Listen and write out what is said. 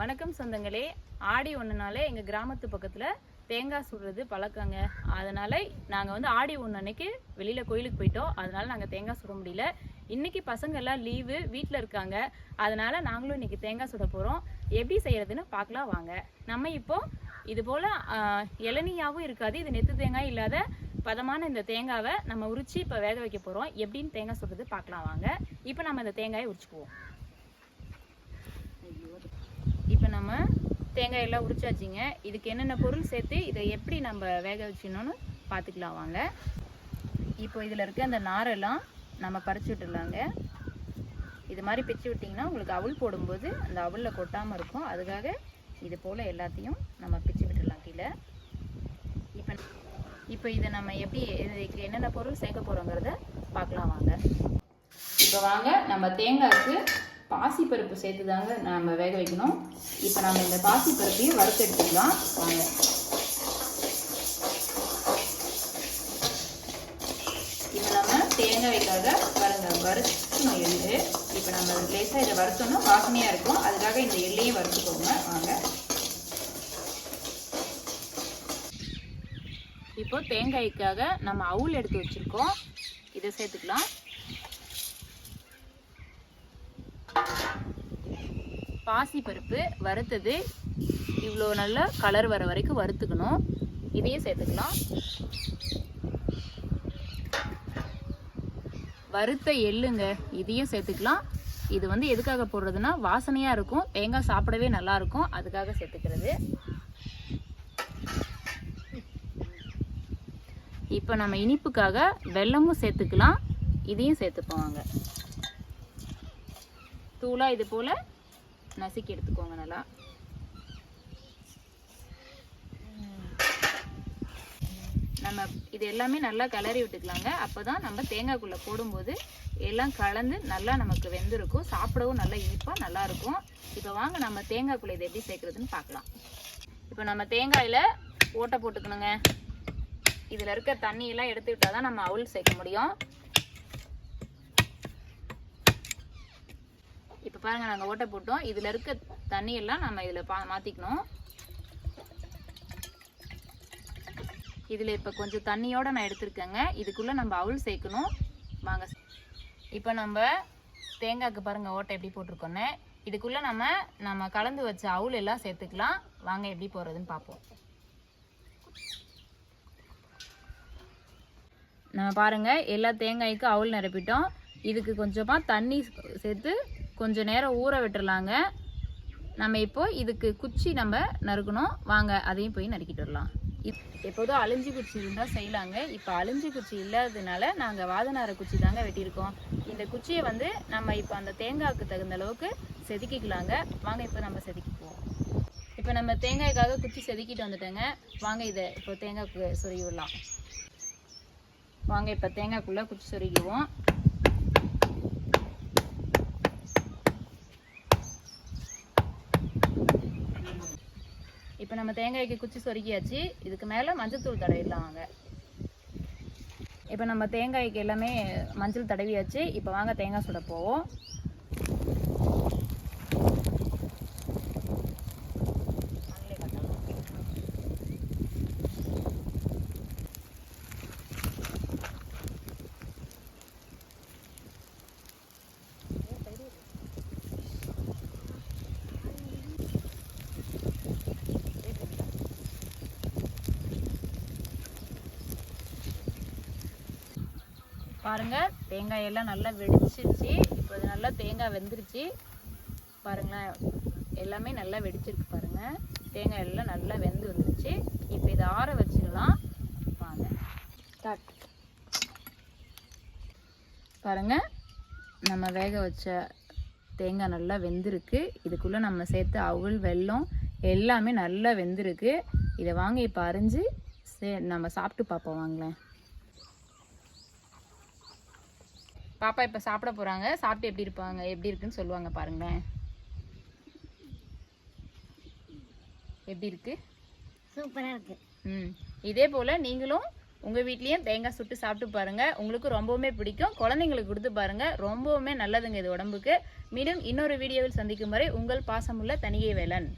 வணக்கம் சொந்தங்களே. ஆடி ஒன்றுனாலே எங்கள் கிராமத்து பக்கத்தில் தேங்காய் சுடுறது பழக்கங்க. அதனால் நாங்கள் வந்து ஆடி ஒன்று அன்னைக்கு வெளியில் கோயிலுக்கு போயிட்டோம். அதனால நாங்கள் தேங்காய் சுட முடியல. இன்றைக்கி பசங்க எல்லாம் லீவு வீட்டில் இருக்காங்க. அதனால் நாங்களும் இன்றைக்கி தேங்காய் சுட போகிறோம் எப்படி செய்கிறதுன்னு பார்க்கலாம் வாங்க. நம்ம இப்போது இது போல் இளநியாவும் இருக்காது. இது நெத்து தேங்காய் இல்லாத பதமான இந்த தேங்காவை நம்ம உரித்து இப்போ வேக வைக்க போகிறோம் எப்படின்னு தேங்காய் சுடுறது பார்க்கலாம் வாங்க. இப்போ நம்ம இந்த தேங்காயை உரிச்சுக்குவோம் இப்போ நம்ம தேங்காய் எல்லாம் உரிச்சாச்சுங்க. இதுக்கு என்னென்ன பொருள் சேர்த்து இதை எப்படி நம்ம வேக வச்சிடணும்னு பார்த்துக்கலாம் வாங்க. இப்போ இதில் இருக்க அந்த நாரெல்லாம் நம்ம பறிச்சு விட்டுடலாங்க. இது மாதிரி பிச்சு விட்டிங்கன்னா உங்களுக்கு அவுள் போடும்போது அந்த அவுளில் கொட்டாமல் இருக்கும். அதுக்காக இது போல் எல்லாத்தையும் நம்ம பிச்சு விட்டுடலாம் கீழே. இப்போ இப்போ இதை நம்ம எப்படி இதுக்கு என்னென்ன பொருள் சேர்க்க போகிறோங்கிறத பார்க்கலாம் வாங்க. இப்போ வாங்க நம்ம தேங்காய்க்கு பாசிப்பருப்பு சேர்த்து தாங்க நம்ம வேக வைக்கணும். இப்போ நம்ம இந்த பாசிப்பருப்பையும் வறுத்து எடுத்துக்கலாம். வாங்க. இப்போ நம்ம தேங்காய்க்காக பாருங்க வறுக்கணும் எள்ளு இப்போ நம்ம லேசாக இதை வறுத்தோம்னா வாசனையாக இருக்கும். அதுக்காக இந்த எள்ளையும் வறுத்துக்கோங்க. வாங்க. இப்போ தேங்காய்க்காக நம்ம அவுள் எடுத்து வச்சுருக்கோம். இதை சேர்த்துக்கலாம். பாசி பருப்பு வறுத்தது. இவ்வளோ நல்ல கலர் வர வரைக்கும் வறுத்துக்கணும். இதையும் சேர்த்துக்கலாம். வறுத்த எள்ளுங்க இதையும் சேர்த்துக்கலாம். இது வந்து எதுக்காக போடுறதுன்னா வாசனையாக இருக்கும். தேங்காய் சாப்பிடவே நல்லா இருக்கும். அதுக்காக சேர்த்துக்கிறது. இப்போ நம்ம இனிப்புக்காக வெல்லமும் சேர்த்துக்கலாம். இதையும் சேர்த்துப்போம் தூளாக இது போல் நசுக்கி எடுத்துக்கோங்க நல்லா. நம்ம இது எல்லாமே நல்லா கிளறி விட்டுக்கலாங்க. அப்போ தான் நம்ம தேங்காய்க்குள்ளே போடும்போது எல்லாம் கலந்து நல்லா நமக்கு வெந்திருக்கும். சாப்பிடவும் நல்லா இனிப்பாக நல்லாயிருக்கும். இப்போ வாங்க நம்ம தேங்காய்க்குள்ளே இதை எப்படி சேர்க்குறதுன்னு பார்க்கலாம். இப்போ நம்ம தேங்காயில் ஓட்டை போட்டுக்கணுங்க. இதில் இருக்க தண்ணியெல்லாம் எடுத்துக்கிட்டால் தான் நம்ம அவுள் சேர்க்க முடியும். இப்போ பாருங்க நாங்கள் ஓட்டை போட்டோம். இதில் இருக்க தண்ணியெல்லாம் நம்ம இதில் பா மாற்றிக்கணும் இதில் இப்போ கொஞ்சம் தண்ணியோடு நான் எடுத்திருக்கேங்க. இதுக்குள்ளே நம்ம அவுள் சேர்க்கணும். வாங்க. இப்போ நம்ம தேங்காய்க்கு பாருங்கள் ஓட்டை எப்படி போட்டிருக்கோன்னு இதுக்குள்ளே நம்ம நம்ம கலந்து வச்ச அவுள் எல்லாம் சேர்த்துக்கலாம். வாங்க எப்படி போடுறதுன்னு பார்ப்போம் நம்ம பாருங்கள் எல்லா தேங்காய்க்கும் அவுள் நிரப்பிட்டோம். இதுக்கு கொஞ்சமாக தண்ணி சேர்த்து கொஞ்சம் நேரம் ஊற விட்டுடலாங்க நம்ம இப்போ இதுக்கு குச்சி நம்ம நறுக்கணும். வாங்க அதையும் போய் நறுக்கிட்டு வரலாம். இப் எப்போதும் அழிஞ்சி குச்சி இருந்தால் செய்யலாங்க. இப்போ அழிஞ்சி குச்சி இல்லாததுனால நாங்கள் வாதநார குச்சி தாங்க வெட்டியிருக்கோம். இந்த குச்சியை வந்து நம்ம இப்போ அந்த தேங்காய்க்கு தகுந்த அளவுக்கு செதுக்கிக்கலாங்க. வாங்க இப்போ நம்ம செதுக்கிக்குவோம். இப்போ நம்ம தேங்காய்க்காக குச்சி செதுக்கிட்டு வந்துட்டோங்க. வாங்க இதை இப்போ தேங்காய்க்கு சொருகி விடலாம். வாங்க இப்போ தேங்காய்க்குள்ளே குச்சி சொருகிடுவோம். இப்போ நம்ம தேங்காய்க்கு குச்சி சொருக்கியாச்சு இதுக்கு மேலே மஞ்சத்தூள் தடவிடலாம் வாங்க. இப்போ நம்ம தேங்காய்க்கு எல்லாமே மஞ்சள் தடவியாச்சு. இப்போ வாங்க தேங்காய் சுட போவோம். பாருங்க தேங்காய் எல்லாம் நல்லா வெடிச்சிருச்சு. இப்போ இது நல்லா தேங்காய் வெந்துருச்சு. பாருங்களேன் எல்லாமே நல்லா வெடிச்சிருக்கு பாருங்க. தேங்காய் எல்லாம் நல்லா வெந்து வந்துருச்சு. இப்போ இதை ஆற வச்சிடலாம். வாங்க. ஸ்டார்ட். பாருங்க நம்ம வேக வச்ச தேங்காய் நல்லா வெந்திருக்கு. இதுக்குள்ளே நம்ம சேர்த்த அவுள் வெல்லம் எல்லாமே நல்லா வெந்திருக்கு. இதை வாங்க இப்போ அரிஞ்சு சே நம்ம சாப்பிட்டு பார்ப்போம் வாங்களேன். பாப்பா இப்போ சாப்பிட போகிறாங்க சாப்பிட்டு எப்படி இருப்பாங்க? எப்படி இருக்குன்னு சொல்லுவாங்க பாருங்களேன். எப்படி இருக்கு? சூப்பராக இருக்கு. ம். இதே போல் நீங்களும் உங்கள் வீட்லேயும் தேங்காய் சுட்டு சாப்பிட்டு பாருங்கள் உங்களுக்கு ரொம்பவுமே பிடிக்கும். குழந்தைங்களுக்கு கொடுத்து பாருங்கள் ரொம்பவுமே நல்லதுங்க இது உடம்புக்கு. மீண்டும் இன்னொரு வீடியோவில் சந்திக்கும் வரை உங்கள் பாசமுள்ள தனிகை வேலன்.